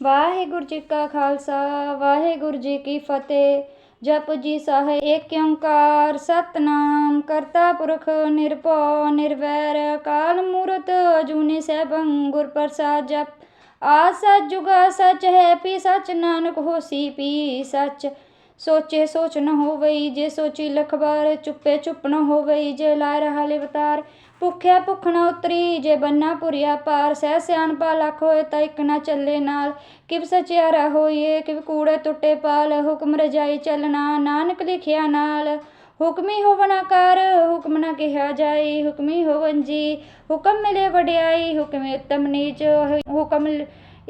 ਵਾਹਿਗੁਰੂ ਜੀ ਕਾ ਖਾਲਸਾ, ਵਾਹਿਗੁਰੂ ਜੀ ਕੀ ਫਤਿਹ। ਜਪ ਜੀ ਸਾਹਿਬ, ਏਕ ਓੰਕਾਰ, ਸਤਨਾਮ, ਕਰਤਾ ਪੁਰਖ ਨਿਰਭਉ, ਨਿਰਵੈਰ ਕਾਲ ਮੂਰਤ ਅਜੂਨੀ ਸੈਭੰ, ਗੁਰ ਪ੍ਰਸਾਦ ਜਪ। ਆ ਸਚ ਜੁਗਾ ਸਚ ਹੈ ਪੀ, ਸਚ ਨਾਨਕ ਹੋਸੀ ਪੀ, ਸਚ ਸੋਚੇ ਸੋਚ ਨ ਹੋਵਈ, ਜੇ ਸੋਚੀ ਲਖ ਬਾਰ ਚੁੱਪੇ ਚੁੱਪ ਨ ਹੋਵਈ, ਜੇ ਲਾਇ ਰਹਾ ਲਿਵਤਾਰ। ਭੁੱਖਿਆ ਭੁੱਖ ਉਤਰੀ, ਜੇ ਬੰਨਾ ਪੁਰੀਆ ਪਾਰ, ਸਹਿ ਸਿਆਣਪਾ ਲੱਖ ਹੋਏ ਤਾਂ ਇੱਕ ਨਾ ਚੱਲੇ ਨਾਲ। ਕਿਵ ਸਚਿਆਰਾ ਹੋਈਏ, ਕਿਵ ਕੂੜੇ ਟੁੱਟੇ ਪਾਲ, ਹੁਕਮ ਰਜਾਈ ਚੱਲਣਾ, ਨਾਨਕ ਲਿਖਿਆ ਨਾਲ। ਹੁਕਮੀ ਹੋਵਣਾ ਕਰ ਹੁਕਮ ਨਾ ਕਿਹਾ ਜਾਈ, ਹੁਕਮੀ ਹੋਵਨ ਜੀ, ਹੁਕਮ ਮਿਲੇ ਵਡਿਆਈ, ਹੁਕਮੇ ਉਤਮ ਨੀਚ, ਹੁਕਮ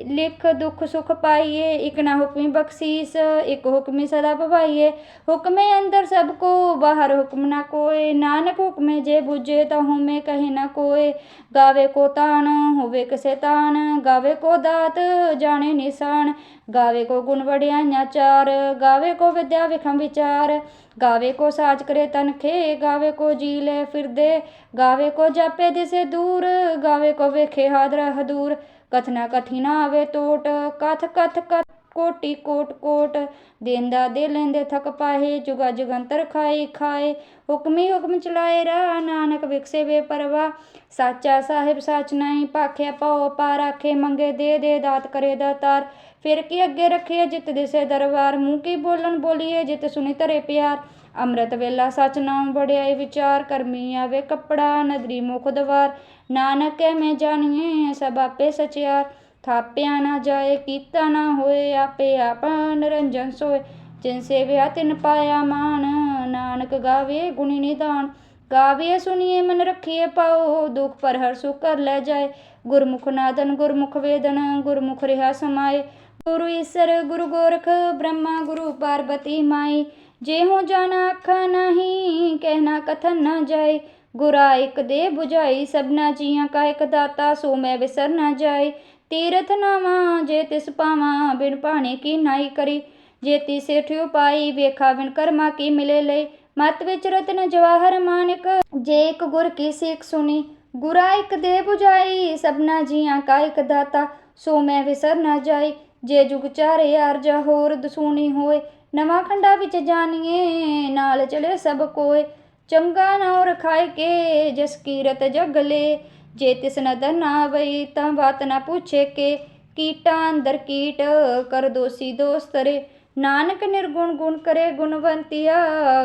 ਲਿਖ ਦੁੱਖ ਸੁਖ ਪਾਈਏ, ਇਕ ਨਾ ਹੁਕਮੀ ਬਖਸ਼ੀਸ, ਇਕ ਹੁਕਮੀ ਸਦਾ ਭਵਾਈਏ। ਹੁਕਮੇ ਅੰਦਰ ਸਭ ਕੋ, ਬਾਹਰ ਹੁਕਮ ਨਾ ਕੋਏ। ਨਾਨਕ ਹੁਕਮੇ ਜੇ ਬੁਝੇ, ਤਾਂ ਹਉਮੈ ਕਹੇ ਨਾ ਕੋਏ। ਗਾਵੇ ਕੋ ਤਾਣ, ਹੋਵੇ ਕਿਸੇ ਤਾਣ। ਗਾਵੇ ਕੋ ਦਾਤ, ਜਾਣੇ ਨਿਸ਼ਾਨ। ਗਾਵੇ ਕੋ ਗੁਣ ਵਡਿਆਈਆਂ ਚਾਰ। ਗਾਵੇ ਕੋ ਵਿਦਿਆ ਵਿਖਮ ਵਿਚਾਰ। ਗਾਵੇ ਕੋ ਸਾਜ ਕਰੇ ਤਨਖੇ ਗਾਵੇ ਕੋ ਜੀ ਲੈ ਫਿਰਦੇ। ਗਾਵੇ ਕੋ ਜਾਪੇ ਦਿਸੇ ਦੂਰ। ਗਾਵੇ ਕੋ ਵੇਖੇ ਹਾਦਰਾ ਹਦੂਰ। ਕਥਨਾ ਕਠਿਨਾ ਆਵੇ ਟੋਟ, ਕਥ ਕਥ ਕਥ ਕੋਟੀ ਕੋਟ ਕੋਟ। ਦੇਂਦਾ ਦੇ ਲੈਂਦੇ ਥਕ ਪਾਹੇ ਜੁਗਾ ਜੁਗੰਤਰ ਖਾਏ ਖਾਏ। ਹੁਕਮੀ ਹੁਕਮ ਚਲਾਏ ਰਾ ਨਾਨਕ ਵਿਕਸੇ ਵੇ ਪਰਵਾ ਸਾਚਾ ਸਾਹਿਬ ਸੱਚ ਨਹੀਂ ਭਾਖਿਆ ਪਾਉ ਪਾ ਰਾਖੇ ਮੰਗੇ ਦੇ ਦੇ, ਦਾਤ ਕਰੇ ਦਾਤਾਰ ਫਿਰ ਕੀ ਅੱਗੇ ਰੱਖੀਏ ਜਿਤ ਦਿਸੇ ਦਰਬਾਰ? ਮੂੰਹ ਕੀ ਬੋਲਣ ਬੋਲੀਏ ਜਿਤ ਸੁਣੀ ਧਰੇ ਪਿਆਰ? ਅੰਮ੍ਰਿਤ ਵੇਲਾ ਸਚ ਨਾਮ ਬੜਿਆਈ ਵਿਚਾਰ, ਕਰਮੀ ਆਵੇ ਕੱਪੜਾ, ਨਦਰੀ ਮੁਖ ਦਵਾਰ। ਨਾਨਕ ਮੈਂ ਜਾਣੀਏ ਸਭ ਆਪੇ ਸਚਿਆਰ। ਥਾਪਿਆ ਨਾ ਜਾਏ, ਕੀਤਾ ਨਾ ਹੋਏ, ਆਪੇ ਆਪ ਨਿਰੰਜਨ ਸੋਏ। ਜਿਨ ਸੇਵਿਆ ਤਿਨ ਪਾਇਆ ਮਾਨ ਨਾਨਕ ਗਾਵੇ ਗੁਣੀ ਨਿਦਾਨ। ਗਾਵੇ, ਸੁਣੀਏ, ਮਨ ਰੱਖੀਏ ਪਾਓ, ਦੁਖ ਪਰ ਹਰ ਸੁਖ ਕਰ ਲੈ ਜਾਏ। ਗੁਰਮੁਖ ਨਾਦਨ, ਗੁਰਮੁਖ ਵੇਦਨ, ਗੁਰਮੁਖ ਰਿਹਾ ਸਮਾਏ। ਗੁਰੂ ਈਸਰ, ਗੁਰੂ ਗੋਰਖ, ਬ੍ਰਹਮਾ, ਗੁਰੂ ਪਾਰਬਤੀ ਮਾਈ। ਜੇ ਹੋ ਜਾਣਾ ਆਖਾ ਨਹੀਂ, ਕਹਿਣਾ ਕਥਨ ਨਾ ਜਾਏ। ਗੁਰਾ ਇਕ ਦੇ 부ਝਾਈ ਸਭਨਾ ਜੀਆਂ ਕਾ ਇਕ ਦਾਤਾ, ਸੋ ਮੈਂ ਵਿਸਰ ਨਾ ਜਾਏ। ਤੀਰਥ ਨਾਵਾਂ, ਜੇ ਤਿਸ ਪਾਵਾਂ, ਬਿਨ ਪਾਣੀ ਕੀ ਨਾਈ ਕਰੀ। ਜੇ ਤੀ ਸੇਠਿਓ ਪਾਈ, ਵੇਖਾ ਬਿਨ ਕਰਮਾ ਕੀ ਮਿਲੇ ਲਈ ਮਤ ਵਿੱਚ ਰਤਨ ਜਵਾਹਰ ਮਾਨਕ, ਜੇ ਇੱਕ ਗੁਰ ਕੀ ਸਿੱਖ ਸੁਣੀ। ਗੁਰਾ ਇੱਕ ਦੇ 부ਝਾਈ ਸਭਨਾ ਜੀਆਂ ਕਾ ਇਕ ਦਾਤਾ, ਸੋ ਮੈਂ ਵਿਸਰ ਨਾ ਜਾਈ ਜੇ ਜੁਗ ਚਾਰੇ ਅਰਜਾ ਹੋਰ ਦਸੂਣੀ ਹੋਏ, ਨਵਾਂ ਖੰਡਾ ਵਿੱਚ ਜਾਣੀਏ ਨਾਲ ਚਲੇ ਸਭ ਕੋਏ। ਚੰਗਾ ਨਾਉ ਰਖਾਇ ਕੇ, ਜਿਸ ਕੀਰਤ ਜਗਲੇ ਜੇ ਤਿਸ ਨਦਰ ਨਾ ਆਵਈ ਤਾਂ ਬਾਤ ਨਾ ਪੁੱਛੇ ਕੇ। ਕੀਟਾਂ ਅੰਦਰ ਕੀਟ, ਕਰ ਦੋਸੀ ਦੋਸਤਰੇ ਨਾਨਕ ਨਿਰਗੁਣ ਗੁਣ ਕਰੇ ਗੁਣਵੰਤੀਆ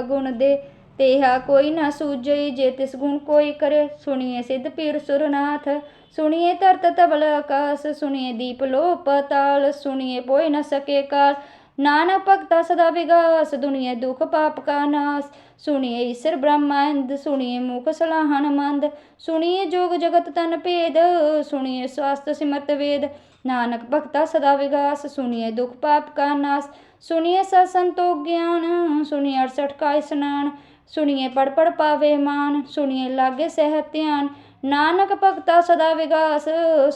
ਗੁਣ ਦੇ। ਤੇਹਾ ਕੋਈ ਨਾ ਸੂਝਈ, ਜੇ ਤਿਸ ਗੁਣ ਕੋਈ ਕਰੇ, ਸੁਣੀਏ ਸਿੱਧ ਪੀਰ ਸੁਰਨਾਥ। ਸੁਣੀਏ ਧਰਤ ਤਵਲ ਆਕਾਸ, ਸੁਣੀਏ ਦੀਪ ਲੋ ਪਤਾਲ ਸੁਣੀਏ ਪੋਇ ਨ ਸਕੇ ਕਾਲ। ਨਾਨਕ ਭਗਤਾ ਸਦਾ ਵਿਗਾਸ, ਦੁਨੀਏ ਦੁਖ ਪਾਪ ਕਾ ਨਾਸ। ਸੁਣੀਏ ਈਸ਼ਰ ਬ੍ਰਹਮੰਦ, ਸੁਣੀਏ ਮੁਖ ਸਲਾਹਨ ਮੰਦ। ਸੁਣੀਏ ਜੋਗ ਜਗਤ ਤਨ ਭੇਦ, ਸੁਣੀਏ ਸਵਾਸਤ ਸਿਮਰਤ ਵੇਦ। ਨਾਨਕ ਭਗਤਾ ਸਦਾ ਵਿਗਾਸ, ਸੁਣੀਏ ਦੁਖ ਪਾਪ ਕਾ ਨਾਸ। ਸੁਣੀਏ ਸਤ ਸੰਤੋਖ ਗਿਆਨ, ਸੁਣੀਏ 68 ਕਾ ਇਸਨਾਨ ਸੁਣੀਏ ਪੜ ਪੜ ਪਾਵੇ ਮਾਨ, ਸੁਣੀਏ ਲਾਗੇ ਸਹਿ ਧਿਆਨ। ਨਾਨਕ ਭਗਤਾ ਸਦਾ ਵਿਗਾਸ,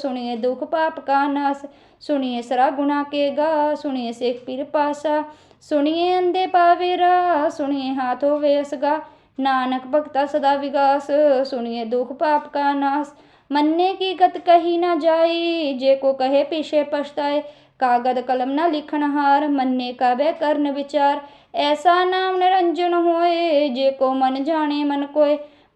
ਸੁਣੀਏ ਦੁਖ ਪਾਪ ਕਾ ਨਾਸ, ਸੁਣੀਏ ਸਰਾ ਗੁਨਾ ਕੇ ਗਾ, ਸੁਣੀਏ ਸਿੱਖ ਪੀਰ ਪਾਸਾ, ਸੁਣੀਏ ਅੰਦੇ ਪਾਵੇ ਰਾ, ਸੁਣੀਏ ਹਾਥ ਹੋਵੇ ਅਸਗਾ, ਨਾਨਕ ਭਗਤਾ ਸਦਾ ਵਿਗਾਸ, ਸੁਣੀਏ ਦੁਖ ਪਾਪ ਕਾ ਨਾਸ, ਮੰਨੇ ਕੀ ਗਤ ਕਹੀ ਨਾ ਜਾਈ, ਜੇ ਕੋ ਕਹੇ ਪਿਛੇ ਪਛਤਾਏ, ਕਾਗਦ ਕਲਮ ਨਾ ਲਿਖਣ ਹਾਰ, ਮੰਨੇ ਕਾਬੇ ਕਰਨ ਵਿਚਾਰ, ਐਸਾ ਨਾਮ ਨਿਰੰਜਨ ਹੋਏ, ਜੇ ਕੋ ਮਨ ਜਾਣੇ ਮਨ ਕੋਏ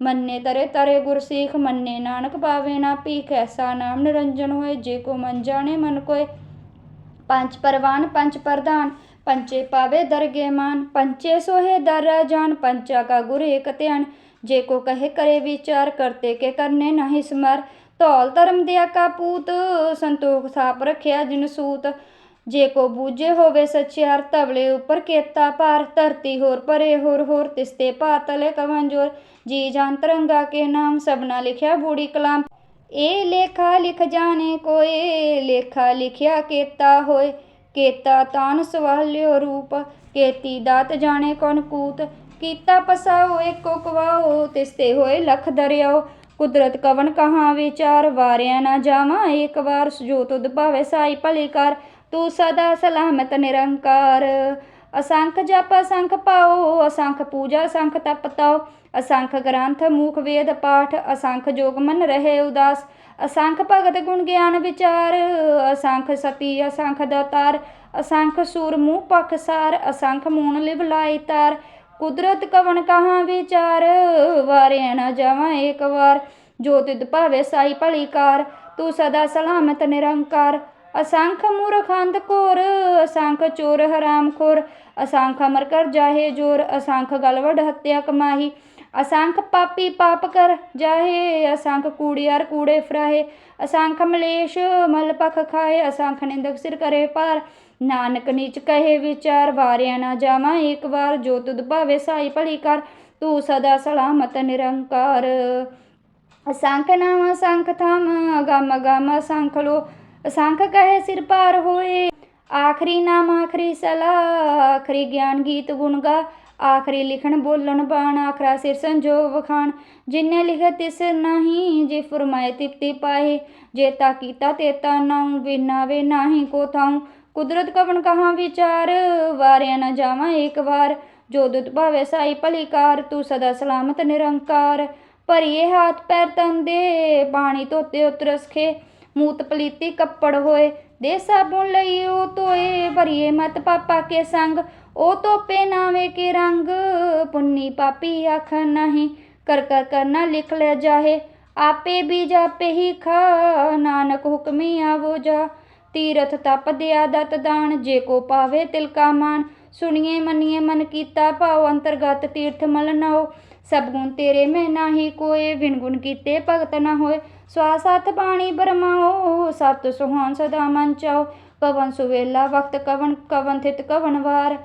ਮੰਨੇ ਤਰੇ ਤਰੇ ਗੁਰ ਸੀਖ, ਮੰਨੇ ਨਾਨਕ ਪਾਵੇ ਨਾ ਭੀਖ ਐਸਾ ਨਾਮ ਨਿਰੰਜਨ ਹੋਏ, ਜੇ ਕੋ ਮਨ ਜਾਣੇ ਮਨ ਕੋਏ। ਪੰਜ ਪਰਵਾਨ, ਪੰਜ ਪ੍ਰਧਾਨ, ਪੰਚੇ ਪਾਵੇ ਦਰਗੇ ਮਾਨ। ਪੰਚੇ ਸੋਹੇ ਦਰ ਜਾਨ, ਪੰਚਾ ਕਾ ਗੁਰ ਏਕ ਧਿਆਨ। ਜੇ ਕੋ ਕਹੇ ਕਰੇ ਵਿਚਾਰ, ਕਰਤੇ ਕੇ ਕਰਨੇ ਨਹੀਂ ਸਮਰ। ਧੌਲ ਧਰਮ ਦਿਆ ਕਾ ਪੂਤ, ਸੰਤੋਖ ਸਾਪ ਰਖਿਆ ਜਿਨ ਸੂਤ। ਜੇ ਕੋ ਬੂਝੇ ਹੋਵੇ ਸਚਿਆਰ ਤਵਲੇ ਉੱਪਰ ਕੇਤਾ ਭਾਰ, ਧਰਤੀ ਹੋਰ ਪਰੇ ਹੋਰ ਹੋਰ ਤਿਸਤੇ ਪਾਤਲੇ ਕਵਨ ਜੀ ਜਾਨ ਤਰੰਗਾ ਕੇ ਨਾਮ ਸਭਨਾ ਲਿਖਿਆ ਬੂੜੀ ਕਲਾਮ। ਇਹ ਲੇਖਾ ਲਿਖ ਜਾਣੇ ਕੋਏ, ਲੇਖਾ ਲਿਖਿਆ ਕੇਤਾ ਹੋਏ। ਕੇਤਾ ਤਾਨ ਸਵਾਲਿਓ ਰੂਪ, ਕੇਤੀ ਦਾਤ ਜਾਣੇ ਕੌਣ ਕੂਤ। ਕੀਤਾ ਪਸਾਓ ਏਕੋ ਕਵਾਓ, ਤਿਸਤੇ ਹੋਏ ਲਖ ਦਰਿਆਓ। ਕੁਦਰਤ ਕਵਨ ਕਹਾਂ ਵਿਚਾਰ, ਵਾਰਿਆ ਨਾ ਜਾਵਾਂ ਏਕ ਵਾਰ ਜੋ ਤੁਧ ਭਾਵੇ ਸਾਈ ਭਲੀ ਕਰ ਤੂੰ ਸਦਾ ਸਲਾਮਤ ਨਿਰੰਕਾਰ। ਅਸੰਖ ਜਪ, ਅਸੰਖ ਪਾਓ, ਅਸੰਖ ਪੂਜਾ, ਅਸੰਖ ਤਪ ਤਾਓ। ਅਸੰਖ ਗ੍ਰੰਥ, ਮੂਖ ਵੇਦ ਪਾਠ, ਅਸੰਖ ਜੋਗ ਮਨ ਰਹੇ ਉਦਾਸ। ਅਸੰਖ ਭਗਤ ਗੁਣ ਗਿਆਨ ਵਿਚਾਰ, ਅਸੰਖ ਸਤੀ, ਅਸੰਖ ਦਾਤਾਰ। ਅਸੰਖ ਸੂਰ ਮੂਹ ਪਖਸਾਰ ਅਸੰਖ ਮੂਣ ਲਿਵ ਲਾਈ ਤਾਰ। ਕੁਦਰਤ ਕਵਣ ਕਹਾਂ ਵਿਚਾਰ? ਵਾਰਿਆ ਨਾ ਜਾਵਾਂ ਏਕ ਵਾਰ। ਜੋ ਤਿਦ ਭਾਵੇ ਸਾਈ ਭਲੀ ਕਾਰ, ਤੂੰ ਸਦਾ ਸਲਾਮਤ ਨਿਰੰਕਾਰ। ਅਸੰਖ ਮੂਰਖ ਅੰਧ ਘੋਰ, ਅਸੰਖ ਚੋਰ ਹਰਾਮ ਖੋਰ। ਅਸੰਖ ਅਮਰ ਕਰ ਜਾਹੇ ਜੋਰ, ਅਸੰਖ ਗਲਵੜ ਹੱਤਿਆ ਕਮਾਹੀ। ਅਸੰਖ ਪਾਪੀ ਪਾਪ ਕਰ ਜਾਹੇ, ਅਸੰਖ ਕੂੜਿਆਰ ਕੂੜੇ ਫਰਾਹੇ, ਅਸੰਖ ਮਲੇਸ਼ ਮਲ ਪਖ ਖਾਏ, ਅਸੰਖ ਨਿੰਦਕ ਸਿਰ ਕਰੇ ਪਾਰ ਨਾਨਕ ਨੀਚ ਕਹੇ ਵਿਚਾਰ, ਵਾਰਿਆ ਨਾ ਜਾਵਾਂ ਏਕ ਵਾਰ, ਜੋ ਤੁਧ ਭਾਵੇ ਸਾਈ ਭਲੀ ਕਰ, ਤੂੰ ਸਦਾ ਸਲਾਮਤ ਨਿਰੰਕਾਰ। ਅਸੰਖ ਨਾਮ ਅਸੰਖ ਥਾਮ, ਗਮ ਗਮ ਅਸੰਖ ਲੋ, ਅਸੰਖ ਕਹੇ ਸਿਰ ਪਾਰ ਹੋਏ। ਆਖਰੀ ਨਾਮ ਆਖਰੀ ਸਲਾ, ਆਖਰੀ ਗਿਆਨ ਗੀਤ ਗੁਣ ਗਾ ਆਖਰੀ ਲਿਖਣ ਬੋਲਣ ਬਾਣ, ਆਖਰਾ ਸਿਰ ਸੰਜੋ ਵਖਾਣ। ਜਿਨੇ ਲਿਖਤ ਤਿਸ ਨਹੀਂ, ਜੇ ਫਰਮਾਏ ਤਿਪਤੀ ਪਾਏ ਜੇ ਤਾ ਕੀਤਾ ਤੇ ਤਾ ਨਾਉ ਬਿਨਾ ਵੇ ਨਾਹੀ ਕੋ ਥਾਉ। ਕੁਦਰਤ ਕਵਨ ਕਹਾਂ ਵਿਚਾਰ, ਵਾਰਿਆ ਨਾ ਜਾਵਾਂ ਏਕ ਵਾਰ। ਜੋ ਦੁਤ ਭਾਵੇ ਸਾਈ ਭਲੀ ਕਾਰ, ਤੂੰ ਸਦਾ ਸਲਾਮਤ ਨਿਰੰਕਾਰ। ਭਰੀਏ ਹੱਥ ਪੈਰ ਤੰਦੇ ਪਾਣੀ ਧੋਤੇ ਉਤਰਸਖੇ ਮੂਤ ਪਲੀਤੀ ਕੱਪੜ ਹੋਏ ਦੇ ਸਾਬੁਨ ਲਈ ਉਹ ਧੋਏ। ਭਰੀਏ ਮਤ ਪਾਪਾ ਕੇ ਸੰਗ ਉਹ ਧੋਪੇ ਨਾਵੇਂ ਕੇ ਰੰਗ, ਪੁੰਨੀ ਪਾਪੀ ਆਖ ਨਹੀਂ, ਕਰ ਕਰ ਕਰਨਾ ਲਿਖ ਲੈ ਜਾਹੇ, ਆਪੇ ਵੀ ਜਾਪੇ ਹੀ ਖਾ, ਨਾਨਕ ਹੁਕਮੀ ਆਵੋ ਜਾ। ਤੀਰਥ ਤਪ ਦਿਆ ਦਤ ਦਾਨ, ਜੇ ਕੋ ਪਾਵੇ ਤਿਲ ਮਾਨ, ਸੁਣੀਏ ਮੰਨੀਏ ਮਨ ਕੀਤਾ ਭਾਉ, ਅੰਤਰਗਤ ਤੀਰਥ ਮਲ ਨਾਓ ਸਭ ਗੁਣ ਤੇਰੇ ਮੈਂ ਨਾਹੀ ਕੋਏ ਵਿਣ ਗੁਣ ਕੀਤੇ ਭਗਤ ਨਾ ਹੋਏ। ਸਵਾਸ ਹੱਥ ਬਾਣੀ ਬਰਮਾਓ ਸਤ ਸੁਹਾਨ ਸਦਾ ਮਨ ਚਾਓ ਕਵਨ ਸੁਵੇਲਾ ਵਕਤ ਕਵਨ ਕਵਨ ਥਿਤ ਕਵਨ ਵਾਰ।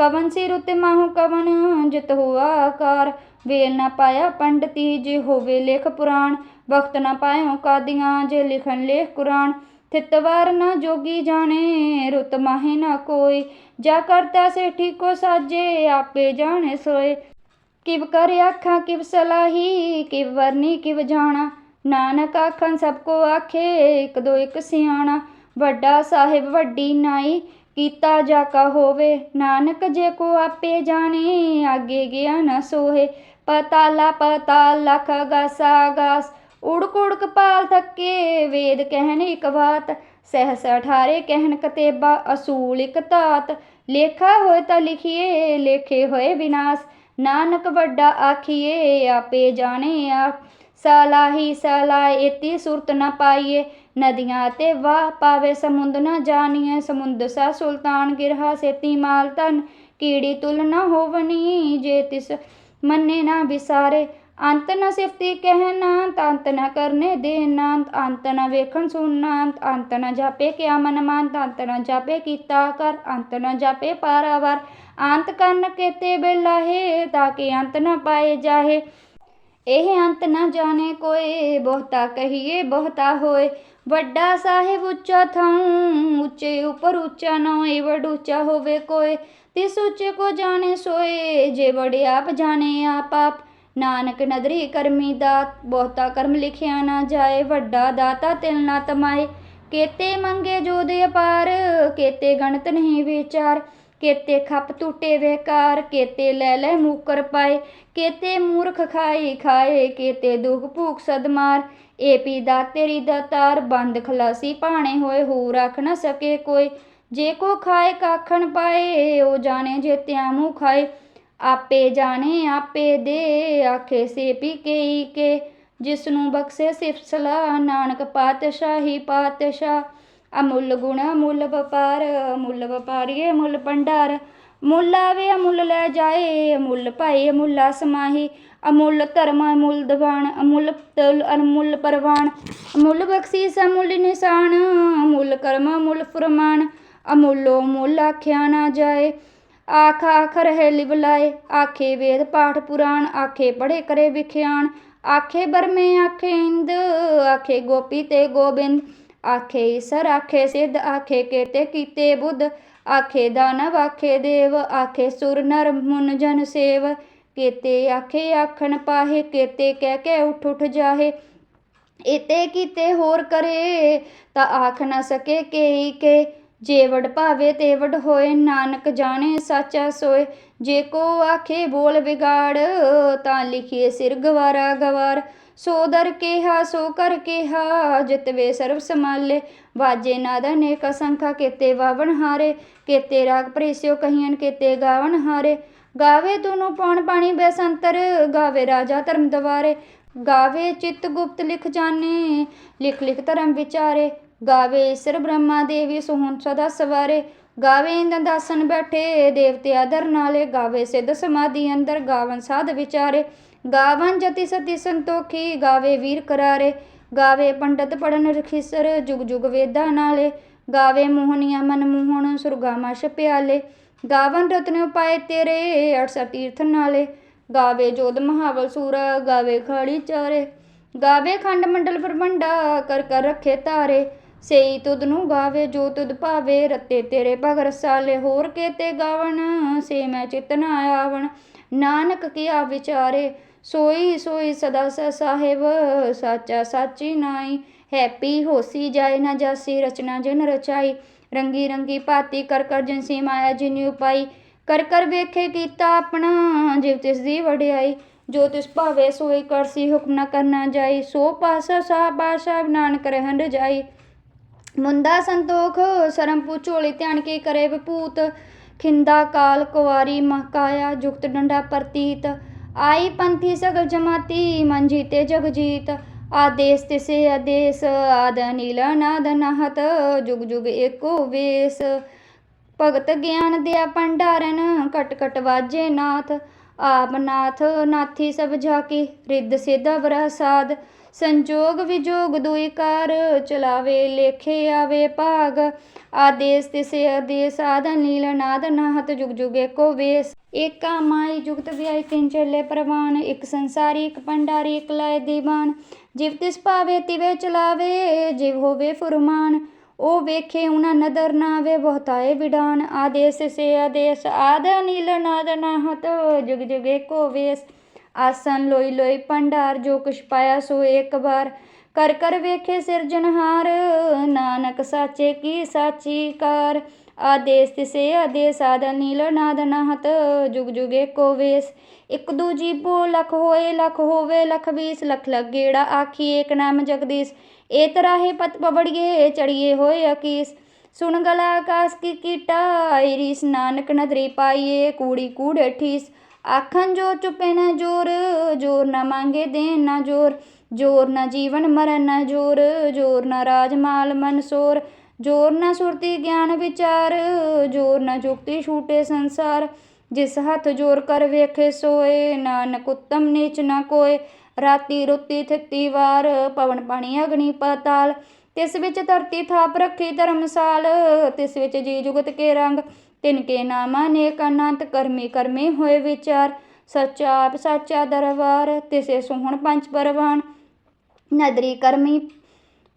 ਕਵਨ ਸਿਰ ਉਤੇ ਮਾਹੂ ਕਵਨ, ਜਿਤ ਹੁਆ ਆਕਾਰ। ਵੇਲ ਨਾ ਪਾਇਆ ਪੰਡਤੀ ਜੇ ਹੋਵੇ ਲੇਖ ਪੁਰਾਣ। ਵਕਤ ਨਾ ਪਾਇਓ ਕਾਦੀਆਂ, ਜੇ ਲਿਖਣ ਲੇਖ ਕੁਰਾਨ। ਥਿਤਵਾਰ ਨਾ ਜੋਗੀ ਜਾਣੇ, ਰੁਤ ਮਾਹੇ ਨਾ ਕੋਈ। ਜਾ ਕਰਤਾ ਸੇਠੀ ਕੋ ਸਾਜੇ, ਆਪੇ ਜਾਣੇ ਸੋਏ। ਕਿਵ ਕਰ ਆਖਾਂ, ਕਿਵ ਸਲਾਹੀ, ਕਿਵ ਵਰਨੀ, ਕਿਵ ਜਾਣਾ। ਨਾਨਕ ਆਖਾਂ ਸਭ ਕੋ ਆਖੇ, ਇੱਕ ਦੋ ਇੱਕ ਸਿਆਣਾ। ਵੱਡਾ ਸਾਹਿਬ ਵੱਡੀ ਨਾਈ ਕੀਤਾ ਜਾ ਕਾ ਹੋਵੇ, ਨਾਨਕ ਜੇ ਕੋ ਆਪੇ ਜਾਣੇ, ਆਗੇ ਗਿਆ ਨਾ ਸੋਹੇ। ਪਤਾਲਾ ਪਤਾਲ ਲਖ ਗਾਸਾ ਗਾਸ, ਉੜਕ ਉੜਕ ਪਾਲ ਥੱਕੇ, ਵੇਦ ਕਹਿਣ ਇਕ ਬਾਤ। ਸਹਸ ਅਠਾਰੇ ਕਹਿਣ ਕਤੇਬਾ, ਅਸੂਲ ਇਕ ਤਾਤ ਲੇਖਾ ਹੋਏ ਤਾਂ ਲਿਖੀਏ, ਲੇਖੇ ਹੋਏ ਵਿਨਾਸ਼। ਨਾਨਕ ਵੱਡਾ ਆਖੀਏ, ਆਪੇ ਜਾਣੇ ਆ। ਸਲਾਹੀ ਸਲਾਹ ਇਤੀ ਸੁਰਤ ਨਾ ਪਾਈਏ। ਨਦੀਆਂ ਤੇ ਵਾਹ ਪਾਵੇ, ਸਮੁੰਦ ਨਾ ਜਾਣੀਏ ਸਮੁੰਦ ਸਾ ਸੁਲਤਾਨ ਗਿਰਹਾ, ਸੇਤੀ ਮਾਲ ਤਨ ਕੀੜੀ ਤੁਲ ਨ ਹੋਵਨੀ, ਜੇ ਤਿਸ ਮੰਨੇ ਨਾ ਵਿਸਾਰੇ। ਅੰਤ ਨ ਸਿਫਤੀ ਕਹਿਣਾ ਅੰਤ ਨ ਕਰਨੇ ਦੇਣਾ ਅੰਤ ਨਾ ਵੇਖਣ ਸੁਣਨਾ ਅੰਤ ਨ ਜਾਪੇ ਕਿਆ ਮਨ ਮਾਨ ਅੰਤ ਨਾ ਜਾਪੇ ਕੀਤਾ ਕਰ, ਅੰਤ ਨਾ ਜਾਪੇ ਪਾਰਾਵਾਰ ਅੰਤ ਕਰਨ ਕੇਤੇ ਬੇਲਾਹੇ ਤਾਂ ਕਿ ਅੰਤ ਨਾ ਪਾਏ ਜਾਹੇ। ਇਹ ਅੰਤ ਨਾ ਜਾਣੇ ਕੋਏ, ਬਹੁਤਾ ਕਹੀਏ, ਬਹੁਤਾ ਹੋਏ। ਵੱਡਾ ਸਾਹਿਬ ਉੱਚਾ ਥਾਉ, ਉੱਚੇ ਉੱਪਰ ਉੱਚਾ ਨਾ ਹੋਏ ਵਡ ਉੱਚਾ ਹੋਵੇ ਕੋਏ। ਤਿਸ ਉੱਚੇ ਕੋ ਜਾਣੇ ਸੋਏ, ਜੇ ਵੜੇ ਆਪ ਜਾਣੇ ਆਪ ਆਪ। ਨਾਨਕ ਨਦਰੀ ਕਰਮੀ ਦਾਤ, ਬਹੁਤਾ ਕਰਮ ਲਿਖਿਆ ਨਾ ਜਾਏ, ਵੱਡਾ ਦਾਤਾ ਤਿਲ ਨਾ ਤਮਾਏ। ਕੇਤੇ ਮੰਗੇ ਜੋ ਦੇ ਅਪਾਰ, ਕੇਤੇ ਗਣਤ ਨਹੀਂ ਵਿਚਾਰ। ਕੇਤੇ ਖੱਪ ਟੂਟੇ ਵੇਕਾਰ, ਕੇਤੇ ਲੈ ਲੈ ਮੂਕਰ ਪਾਏ, ਕੇਤੇ ਮੂਰਖ ਖਾਈ ਖਾਏ, ਕੇਤੇ ਦੁਖ ਭੂਖ ਸਦਮਾਰ। ਏ ਪੀ ਦਾ ਤੇਰੀ ਦਾਤਾਰ, ਬੰਦ ਖਲਾਸੀ ਭਾਣੇ ਹੋਏ ਹੋ ਰੱਖ ਨਾ ਸਕੇ ਕੋਈ। ਜੇ ਕੋ ਖਾਏ ਕਾਖਣ ਪਾਏ ਉਹ ਜਾਣੇ ਜੇ ਤਿਆ ਮੂੰਹ ਖਾਏ। ਆਪੇ ਜਾਣੇ, ਆਪੇ ਦੇ, ਆਖੇ ਸੇ ਪੀ ਕੇ ਕੇ। ਜਿਸ ਨੂੰ ਬਖਸ਼ੇ ਸਿਫਤ ਸਲਾਹ, ਨਾਨਕ ਪਾਤਸ਼ਾਹੀ ਪਾਤਸ਼ਾਹ। ਅਮੁੱਲ ਗੁਣ ਅਮੁੱਲ ਵਪਾਰ ਅਮੁੱਲ ਵਪਾਰੀਏ ਮੁੱਲ ਭੰਡਾਰ ਮੁੱਲ ਆਵੇ ਅਮੁੱਲ ਲੈ ਜਾਏ ਅਮੁੱਲ ਭਾਈ ਅਮੁੱਲਾ ਸਮਾਹੀ ਅਮੁੱਲ ਧਰਮ ਅਮੁੱਲ ਦਵਾਨ ਅਮੁੱਲ ਤਲ ਅਮੁੱਲ ਪਰਵਾਨ ਅਮੁੱਲ ਬਖਸ਼ੀਸ ਅਮੁੱਲ ਨਿਸ਼ਾਨ ਅਮੁੱਲ ਕਰਮ ਅਮੁੱਲ ਫਰਮਾਨ ਅਮੁੱਲੋ ਮੁੱਲ ਆਖਿਆ ਨਾ ਜਾਏ ਆਖ ਆਖ ਰਹੇ ਲਿਵਲਾਏ ਆਖੇ ਵੇਦ ਪਾਠ ਪੁਰਾਣ ਆਖੇ ਪੜੇ ਕਰੇ ਵਿਖਿਆਣ ਆਖੇ ਬਰਮੇ ਆਖੇ ਇੰਦ ਆਖੇ ਗੋਪੀ ਤੇ ਗੋਬਿੰਦ ਆਖੇ ਈਸਰ, ਆਖੇ ਸਿੱਧ, ਆਖੇ ਕੇਤੇ ਕੀਤੇ ਬੁੱਧ, ਆਖੇ ਦਾਨਵ, ਆਖੇ ਦੇਵ, ਆਖੇ ਸੁਰ ਨਰ ਮੁਨ ਜਨ ਸੇਵ। ਕੇਤੇ ਆਖੇ ਆਖਣ ਪਾਹੇ, ਕੇਤੇ ਕਹਿ ਕੇ ਉਠ ਉਠ ਜਾਹੇ। ਇਤੇ ਕੀਤੇ ਹੋਰ ਕਰੇ, ਤਾਂ ਆਖ ਨਾ ਸਕੇ ਕੇਈ ਕੇ। ਜੇਵੜ ਭਾਵੇ ਤੇਵੜ ਹੋਏ, ਨਾਨਕ ਜਾਣੇ ਸਾਚਾ ਸੋਏ। ਜੇ ਕੋ ਆਖੇ ਬੋਲ ਵਿਗਾੜ, ਤਾਂ ਲਿਖੀਏ ਸਿਰ ਗਵਾਰਾ ਗਵਾਰ। ਸੋ ਦਰ ਕੇਹਾ, ਸੋ ਕਰ ਕੇਹਾ ਜਿਤਵੇ ਸਰਬ ਸਮਾਲੇ ਵਾਜੇ ਨਾਦ ਅਨੇਕ ਸੰਖਾ ਕੇਤੇ ਵਾਵਣ ਹਾਰੇ। ਕੇਤੇ ਰਾਗ ਪ੍ਰੇਸਿਓ ਕਹੀਆਂ ਕੇਤੇ ਗਾਵਣ ਹਾਰੇ। ਗਾਵੇ ਤੂੰ ਪੌਣ ਪਾਣੀ ਬੈਸੰਤਰ, ਗਾਵੇ ਰਾਜਾ ਧਰਮ ਦਵਾਰੇ। ਗਾਵੇ ਚਿਤ ਗੁਪਤ ਲਿਖ ਜਾਣੇ, ਲਿਖ ਲਿਖ ਧਰਮ ਵਿਚਾਰੇ। ਗਾਵੇ ਈਸ਼ਰ ਬ੍ਰਹਮਾ ਦੇਵੀ ਸੁਹਣ ਸਦਾ ਸਵਾਰੇ। ਗਾਵੇ ਇੰਦਨ ਦਾਸਨ ਬੈਠੇ, ਦੇਵਤੇ ਆਦਰ ਨਾਲੇ। ਗਾਵੇ ਸਿੱਧ ਸਮਾਧੀ ਅੰਦਰ, ਗਾਵਨ ਸਾਧ ਵਿਚਾਰੇ। ਗਾਵਨ ਜਤੀ ਸਤੀ ਸੰਤੋਖੀ, ਗਾਵੇ ਵੀਰ ਕਰਾਰੇ, ਗਾਵੇ ਪੰਡਤ ਪੜਨ ਰਖੀਸਰ, ਜੁਗ ਜੁਗ ਵੇਦਾਂ ਨਾਲੇ, ਗਾਵੇ ਮੋਹਨੀਆਂ ਮਨ ਮੋਹਣ ਸੁਰਗਾਮਾ ਛਪਿਆਲੇ, ਗਾਵਨ ਰਤਨ ਉਪਾਏ ਤੇਰੇ 68 ਤੀਰਥ ਨਾਲੇ, ਗਾਵੇ ਜੋਧ ਮਹਾਵਲ ਸੂਰ, ਗਾਵੇ ਖਾੜੀ ਚਾਰੇ, ਗਾਵੇ ਖੰਡ ਮੰਡਲ ਪਰਮੰਡਾ, ਕਰ ਕਰ ਰੱਖੇ ਤਾਰੇ, ਸੇਈ ਤੁਧ ਨੂੰ ਗਾਵੇ, ਜੋ ਤੁਧ ਭਾਵੇ, ਰਤੇ ਤੇਰੇ ਭਗਰ ਸਾਲੇ, ਹੋਰ ਕੇ ਤੇ ਗਾਵਣ, ਸੇ ਮੈਂ ਚਿਤਨਾ ਆਵਣ, ਨਾਨਕ ਕੀਆ ਵਿਚਾਰੇ ਸੋਈ ਸੋਈ ਸਦਾ ਸ ਸਾਹਿਬ, ਸਾਚਾ ਸਾਚੀ ਨਾਈ। ਹੈਪੀ ਹੋਸੀ ਜਾਏ ਨਾ ਜਾਸੀ, ਰਚਨਾ ਜਨ ਰਚਾਈ। ਰੰਗੀ ਰੰਗੀ ਭਾਤੀ ਕਰ ਕਰ ਜਿਨਸੀ ਮਾਇਆ ਜਿਨੀ ਉਪਾਈ। ਕਰ ਕਰ ਵੇਖੇ ਕੀਤਾ ਆਪਣਾ, ਜਿਵ ਤਿਸ ਦੀ ਵਡਿਆਈ। ਜੋ ਤਿਸ ਭਾਵੇ ਸੋਈ ਕਰਸੀ ਹੁਕਮ ਨਾ ਕਰਨਾ ਜਾਈ। ਸੋ ਪਾਸਾ ਸਾ ਬਾਸ਼ਾ ਨਾਨਕ ਰਹਿਣ ਰਜਾਈ ਮੁੰਦਾ ਸੰਤੋਖ, ਸਰਮ ਪੁਚੋਲੀ ਧਿਆਨ ਕੇ ਕਰੇ ਵਿਪੂਤ। ਖਿੰਦਾ ਕਾਲ ਕੁਵਾਰੀ ਮਹਕਾਇਆ, ਜੁਗਤ ਡੰਡਾ ਪ੍ਰਤੀਤ। ਆਈ ਪੰਥੀ ਸਗਲ ਜਮਾਤੀ ਮਨ ਜੀਤੇ ਜਗ ਜੀਤ ਆਦੇਸ ਤਿਸੇ ਆਦੇਸ, ਆਦ ਨੀਲ ਨਾਦ ਨਹਤ ਜੁਗ ਜੁਗ ਏਕੋ ਵੇਸ। ਭਗਤ ਗਿਆਨ ਦਿਆ ਭੰਡਾਰਨ, ਕਟ ਕਟ ਵਾਜੇ ਨਾਥ। ਆਪ ਨਾਥ, ਨਾਥੀ ਸਭ ਜਾਕੀ ਰਿੱਧ ਸਿੱਧ ਵਰਸਾਦ ਸੰਜੋਗ ਵਿਜੋਗ ਦੁਇ ਕਾਰ ਚਲਾਵੇ, ਲੇਖੇ ਆਵੇ ਭਾਗ। ਆਦੇਸ ਤਿਸੇ, ਆਦੇਸ ਆਦ ਨੀਲ ਨਾਦ ਨਾਹਤ ਜੁਗ ਜੁਗ ਏਕੋ ਵੇਸ। ਏਕਾ ਮਾਈ ਜੁਗਤ ਵਿਆਈ ਤਿੰਨ ਚੱਲੇ ਪ੍ਰਵਾਨ। ਇੱਕ ਸੰਸਾਰੀ, ਇੱਕ ਭੰਡਾਰੀ, ਇੱਕ ਲਾਇ ਦੀਵਾਨ। ਜਿਵ ਤਿਸ ਪਾਵੇ ਤਿਵੇ ਚਲਾਵੇ, ਜਿਵ ਹੋਵੇ ਫੁਰਮਾਨ। ਉਹ ਵੇਖੇ ਉਹਨਾਂ ਨਦਰ ਨਾ ਆਵੇ ਬਹੁਤਾਏ ਵਿਡਾਨ। ਆਦੇਸ ਸੇ ਆਦੇਸ ਆਦ ਨੀਲ ਨਾਦ ਨਾਹਤ ਜੁਗ ਜੁਗ ਏਕੋ ਵੇਸ। ਆਸਨ ਲੋਈ ਲੋਈ ਭੰਡਾਰ, ਜੋ ਕੁਛ ਪਾਇਆ ਸੋ ਇੱਕ ਵਾਰ। ਕਰ ਕਰ ਵੇਖੇ ਸਿਰਜਨਹਾਰ ਨਾਨਕ ਸਾਚੇ ਕੀ ਸਾਚੀ ਕਾਰ। ਆਦੇਸ ਤਿਸੇ ਆਦੇਸ, ਆਦ ਨੀਲ ਨਾਦ ਨਾਹਤ, ਜੁਗ ਜੁਗ ਏਕੋ ਵੇਸ। ਇੱਕ ਦੂਜੀ ਬੋ ਲਖ ਹੋਏ, ਲਖ ਹੋਵੇ, ਲਖ ਵੀਸ ਲਖ ਲਗੇੜਾ ਆਖੀ ਏਕ ਨਾਮ ਜਗਦੀਸ਼। ਏ ਤਰਾਹੇ ਪਤ ਪਵੜੀਏ ਚੜੀਏ ਹੋਏ ਅਕੀਸ। ਸੁਣ ਗਲਾ ਆਕਾਸ ਕੀ ਕੀਟਾ ਈਰੀਸ ਨਾਨਕ ਨਦਰੀ ਪਾਈਏ, ਕੂੜੀ ਕੂੜੇ ਠੀਸ। ਆਖਣ ਜੋਰ ਚੁਪੇ ਨਾ ਜੋਰ ਜੋਰ ਨਾ ਮੰਗੇ ਦੇਣ ਨਾ ਜੋਰ ਜੋਰ ਨਾ ਜੀਵਨ ਮਰਨ ਨਾ ਜੋਰ ਜੋਰ ਨਾ ਰਾਜ ਮਾਲ ਮਨਸੋਰ ਜੋਰ ਨਾ ਸੁਰਤੀ ਗਿਆਨ ਵਿਚਾਰ, ਜੋਰ ਨਾ ਜੁਗਤੀ ਛੂਟੇ ਸੰਸਾਰ, ਜਿਸ ਹੱਥ ਜੋਰ ਕਰ ਵੇਖੇ ਸੋਏ, ਨਾਨਕ ਉਤਮ ਨੀਚ ਨਾ ਕੋਏ, ਰਾਤੀ ਰੁੱਤੀ ਥਿੱਤੀ ਵਾਰ, ਪਵਨ ਪਾਣੀ ਅਗਨੀ ਪਤਾਲ ਤਿਸ ਵਿੱਚ ਧਰਤੀ ਥਾਪ ਰੱਖੀ ਧਰਮਸਾਲ, ਤਿਸ ਵਿੱਚ ਜੀ ਜੁਗਤ ਕੇ ਰੰਗ, ਤਿਨ ਕੇ ਨਾਮ ਅਨੇਕ ਅਨੰਤ, ਕਰਮੀ ਕਰਮੀ ਹੋਏ ਵਿਚਾਰ, ਸੱਚਾ ਆਪ ਸੱਚਾ ਦਰਬਾਰ, ਤਿਸੇ ਸੁਹਣ ਪੰਜ ਪਰਵਾਨ, ਨਦਰੀ ਕਰਮੀ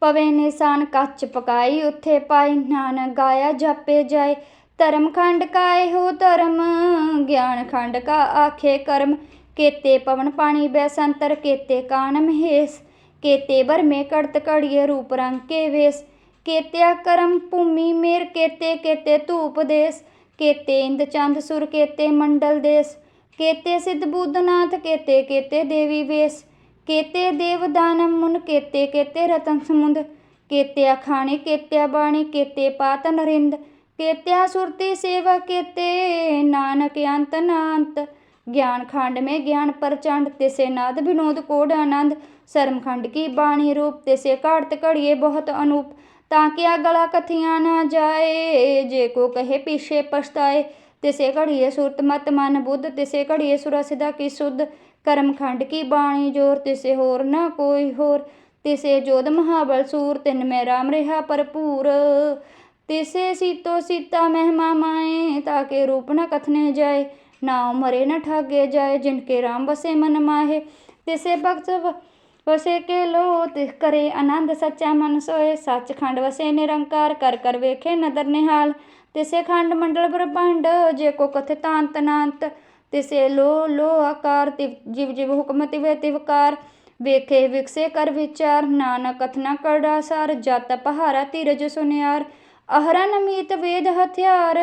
ਪਵੇ ਨਿਸ਼ਾਨ ਕੱਚ ਪਕਾਈ ਉੱਥੇ ਪਾਈ ਨਾਨਕ ਗਾਇਆ ਜਾਪੇ ਜਾਏ, ਧਰਮ ਖੰਡ ਕਾਏ ਹੋ ਧਰਮ, ਗਿਆਨ ਖੰਡ ਕਾ ਆਖੇ ਕਰਮ, ਕੇਤੇ ਪਵਨ ਪਾਣੀ ਬੈਸੰਤਰ ਕੇਤੇ ਕਾਨ ਮਹੇਸ ਕੇਤੇ ਬਰਮੇ ਕੜਤ ਕੜੀਏ ਰੂਪ ਰੰਗ ਕੇ ਵੇਸ। ਕੇਤਿਆ ਕਰਮ ਭੂਮੀ ਮੇਰ ਕੇਤੇ ਕੇਤੇ ਧੂਪ ਦੇਸ। ਕੇਤੇ ਇੰਦ ਚੰਦ ਸੁਰ ਕੇਤੇ ਮੰਡਲ ਦੇਸ। ਕੇਤੇ ਸਿੱਧ ਬੁੱਧਨਾਥ ਕੇਤੇ ਕੇਤੇ ਦੇਵੀ ਵੇਸ। ਕੇਤੇ ਦੇਵ ਦਾਨਮ ਮੁਨ ਕੇਤੇ ਕੇਤੇ ਰਤਨ ਸਮੁੰਦ। ਕੇਤਿਆ ਖਾਣੇ ਕੇਤਿਆ ਬਾਣੀ ਕੇਤੇ ਪਾਤ ਨਰਿੰਦ। ਕੇਤਿਆ ਸੁਰਤੀ ਸੇਵਾ ਕੇਤੇ ਨਾਨਕ ਅੰਤ ਨਾੰਤ। ਗਿਆਨ ਖੰਡ ਮੇ ਗਿਆਨ ਪ੍ਰਚੰਡ ਤਿਸੇ ਨਾਦ ਵਿਨੋਦ ਕੋਡ ਆਨੰਦ। ਸਰਮ ਖੰਡ ਕੀ ਬਾਣੀ ਰੂਪ ਤਿਸੇ ਘਾੜਤ ਘੜੀਏ ਬਹੁਤ ਅਨੂਪ ਤਾਂ ਕਿ ਆ ਗਲਾ ਕਥੀਆਂ ਨਾ ਜਾਏ ਜੇ ਕੋ ਕਹੇ ਪਿਛੇ ਪਛਤਾਏ ਤਿਸੇ ਘੜੀਏ ਸੁਰਤ ਮਤ ਮਨ ਬੁੱਧ ਤਿਸੇ ਘੜੀਏ ਸੁਰਾ ਸਿਦਾ ਕੀ ਸੁਧ ਕਰਮ ਖੰਡ ਕੀ ਬਾਣੀ ਜੋਰ ਤਿਸੇ ਹੋਰ ਨਾ ਕੋਈ ਹੋਰ ਤਿਸੇ ਜੋਧ ਮਹਾਬਲ ਸੂਰ ਤਿਨ ਮੈਂ ਰਾਮ ਰਿਹਾ ਭਰਪੂਰ ਤਿਸੇ ਸੀਤੋ ਸੀਤਾ ਮਹਿਮਾ ਮਾਏ ਤਾਕੇ ਰੂਪ ਨ ਕਥਨੇ ਜਾਏ ਨਾਉ ਮਰੇ ਨ ਠਾਗੇ ਜਾਏ ਜਿਨ ਕੇ ਰਾਮ ਵਸੇ ਕੇ ਲੋ ਤਿਸ ਕਰੇ ਆਨੰਦ ਸੱਚਾ ਮਨ ਸੋਏ। ਸੱਚਖੰਡ ਵਸੇ ਨਿਰੰਕਾਰ ਕਰ ਕਰ ਵੇਖੇ ਨਦਰ ਨਿਹਾਲ। ਤਿਸੇ ਖੰਡ ਮੰਡਲ ਬ੍ਰਹਮੰਡ, ਜੇ ਕੋ ਕਥੇ ਤਾਂਤ ਨਾਂਤ। ਤਿਸੇ ਲੋ ਲੋ ਆਕਾਰ, ਤਿਵ ਜਿਵ ਜਿਵ ਹੁਕਮ ਤਿਵੇ ਤਿਵਕਾਰ ਵੇਖੇ ਵਿਕਸੇ ਕਰ ਵਿਚਾਰ, ਨਾਨਕ ਕਥਨਾ ਕਰੜਾ ਸਾਰ। ਜਤ ਪਹਾਰਾ ਧੀਰਜ ਸੁਨਿਆਰ। ਅਹਰਨ ਮੀਤ ਵੇਦ ਹਥਿਆਰ।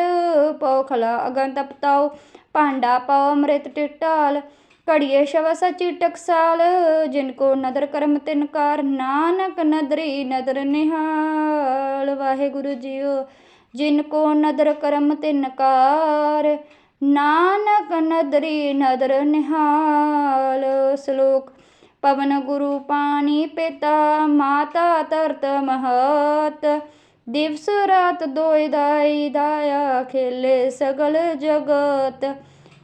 ਪਉ ਖਲਾ ਅਗਨ ਤਪਤਾਉ ਭਾਂਡਾ ਪਾਉ ਅੰਮ੍ਰਿਤ ਟਿਟਾਲ। ਘੜੀਏ ਸ਼ਵ ਸਚੀ ਟਕਸਾਲ, ਜਿਨ ਕੋ ਨਦਰ ਕਰਮ ਤਿਨਕਾਰ ਨਾਨਕ ਨਦਰੀ ਨਦਰ ਨਿਹਾਲ। ਵਾਹਿਗੁਰੂ ਜੀਓ, ਜਿਨ ਕੋ ਨਦਰ ਕਰਮ ਤਿਨਕਾਰ ਨਾਨਕ ਨਦਰੀ ਨਦਰ ਨਿਹਾਲ। ਸ਼ਲੋਕ, ਪਵਨ ਗੁਰੂ ਪਾਣੀ ਪਿਤਾ, ਮਾਤਾ ਤਰਤ ਮਹਤ। ਦਿਵਸ ਰਾਤ ਦੋਇ ਦਾਈ ਦਾਇਆ, ਖੇਲੇ ਸਗਲ ਜਗਤ।